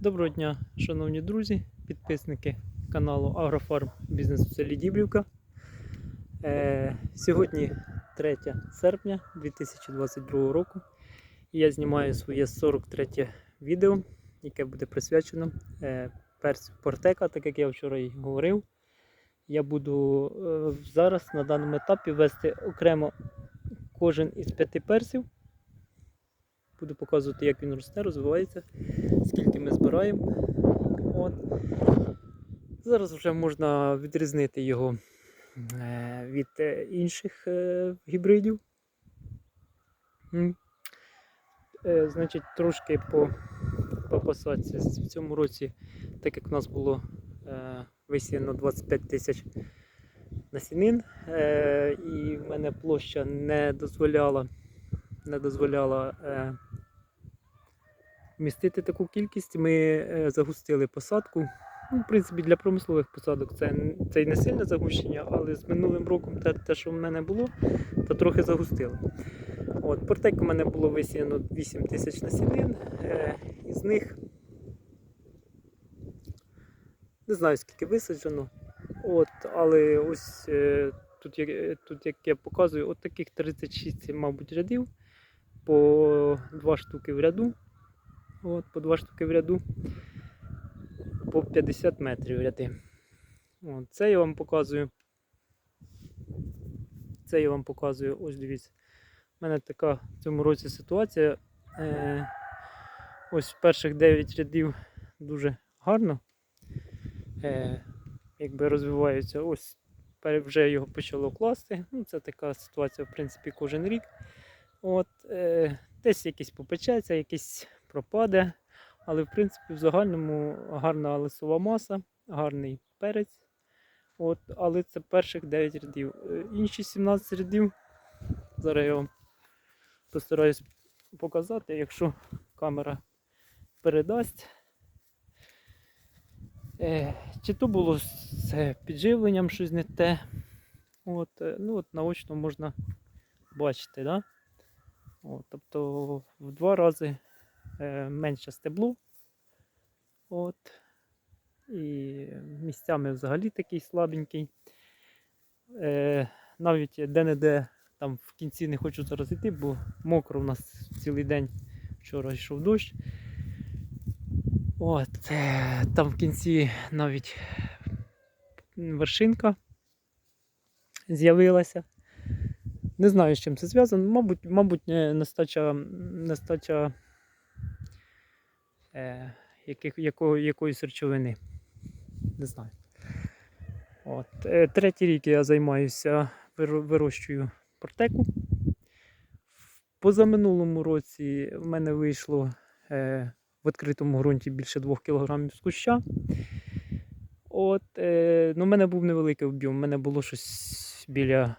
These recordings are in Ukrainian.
Доброго дня, шановні друзі, підписники каналу Агрофарм Бізнес у. Е, сьогодні 3 серпня 2022 року. Я знімаю своє 43 відео, яке буде присвячено е, персів Портека, так як я вчора і говорив. Я буду е, зараз на даному етапі вести окремо кожен із п'яти персів. Буду показувати, як він росте, розвивається, скільки ми збираємо. От. Зараз вже можна відрізнити його е, від е, інших е, гібридів. Значить, трошки по, по. В цьому році, так як в нас було висіяно 25 тисяч насінин, і в мене площа не дозволяла, не дозволяла вмістити таку кількість. Ми е, загустили посадку. Ну, в принципі, для промислових посадок це, це й не сильне загущення, але з минулим роком те, те, що в мене було, то трохи загустили. От, портек у мене було висіяно 8 тисяч насінин, е, із них не знаю скільки висаджено. От, але ось е, тут, як- тут, як я показую, от таких 36, мабуть, рядів по 2 штуки в ряду. От, по 2 штуки в ряду по 50 метрів ряди. От, це я вам показую. Це я вам показую, ось дивіться. У мене така в цьому році ситуація. Е, ось перших 9 рядів дуже гарно. Е, якби розвиваються. Ось вже його почало класти. Ну, це така ситуація, в принципі, кожен рік. От, е, десь якийсь попечеться, якийсь пропаде. Але в принципі в загальному гарна лисова маса, гарний перець. От, але це перших 9 рядів. Е, Інші 17 рядів. Зараз я вам постараюсь показати, якщо камера передасть. Е, чи то було з е, підживленням щось не те. От, ну, от наочно можна бачити, да? От, тобто в два рази менше стебло. От. І місцями взагалі такий слабенький. Е, навіть де-не-де там в кінці не хочу зараз йти, бо мокро у нас цілий день вчора йшов дощ. От, е, там в кінці навіть вершинка з'явилася. Не знаю, з чим це зв'язано. Мабуть, мабуть, нестача, нестача е, якого, якоїсь речовини. Не знаю. От. Е, третій рік я займаюся, вирощую портеку. Позаминулому році в мене вийшло е, в відкритому ґрунті більше 2 кг з куща. От, е, ну, в мене був невеликий об'єм, у мене було щось біля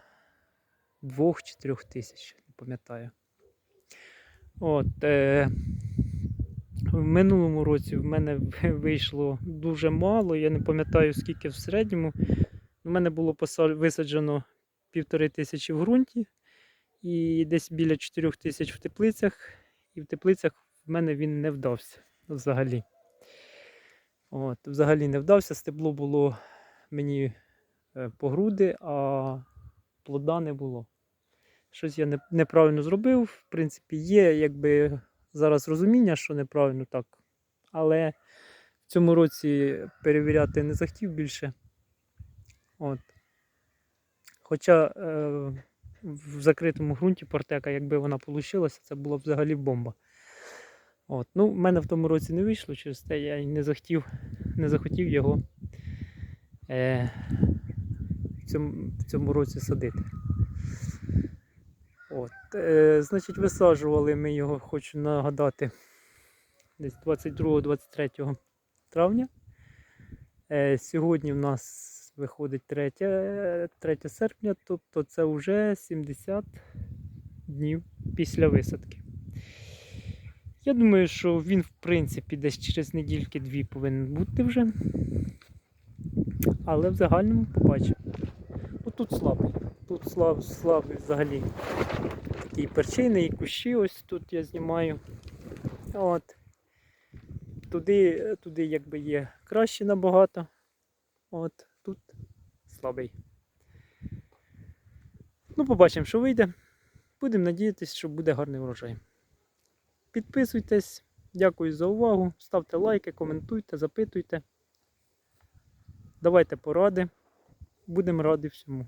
2-4 тисяч, не пам'ятаю. От, е, в минулому році в мене вийшло дуже мало, я не пам'ятаю скільки в середньому. У мене було висаджено півтори тисячі в ґрунті і десь біля 4 тисяч в теплицях. І в теплицях в мене він не вдався взагалі. От, взагалі не вдався. Стебло було мені е, по груди, а плода не було. Щось я неправильно зробив. В принципі, є якби зараз розуміння, що неправильно так. Але в цьому році перевіряти не захотів більше. От. Хоча е, в закритому ґрунті портека, якби вона вийшла, це була б взагалі бомба. От. Ну, в мене в тому році не вийшло, через те я не захотів, не захотів його е, в, цьому, в цьому році садити. От, е, значить, висаджували ми його, хочу нагадати, десь 22-23 травня. Е, сьогодні в нас виходить 3, е, 3 серпня, тобто це вже 70 днів після висадки. Я думаю, що він, в принципі, десь через недільки-дві повинен бути вже. Але в загальному побачимо. Ну, тут слабий. Тут слаб, слабий взагалі такий перчини і кущі ось тут я знімаю. От. туди, туди якби є краще набагато. От тут слабий. Ну, побачимо, що вийде. Будемо надіятися, що буде гарний урожай. Підписуйтесь, дякую за увагу. Ставте лайки, коментуйте, запитуйте. Давайте поради. Будемо раді всьому.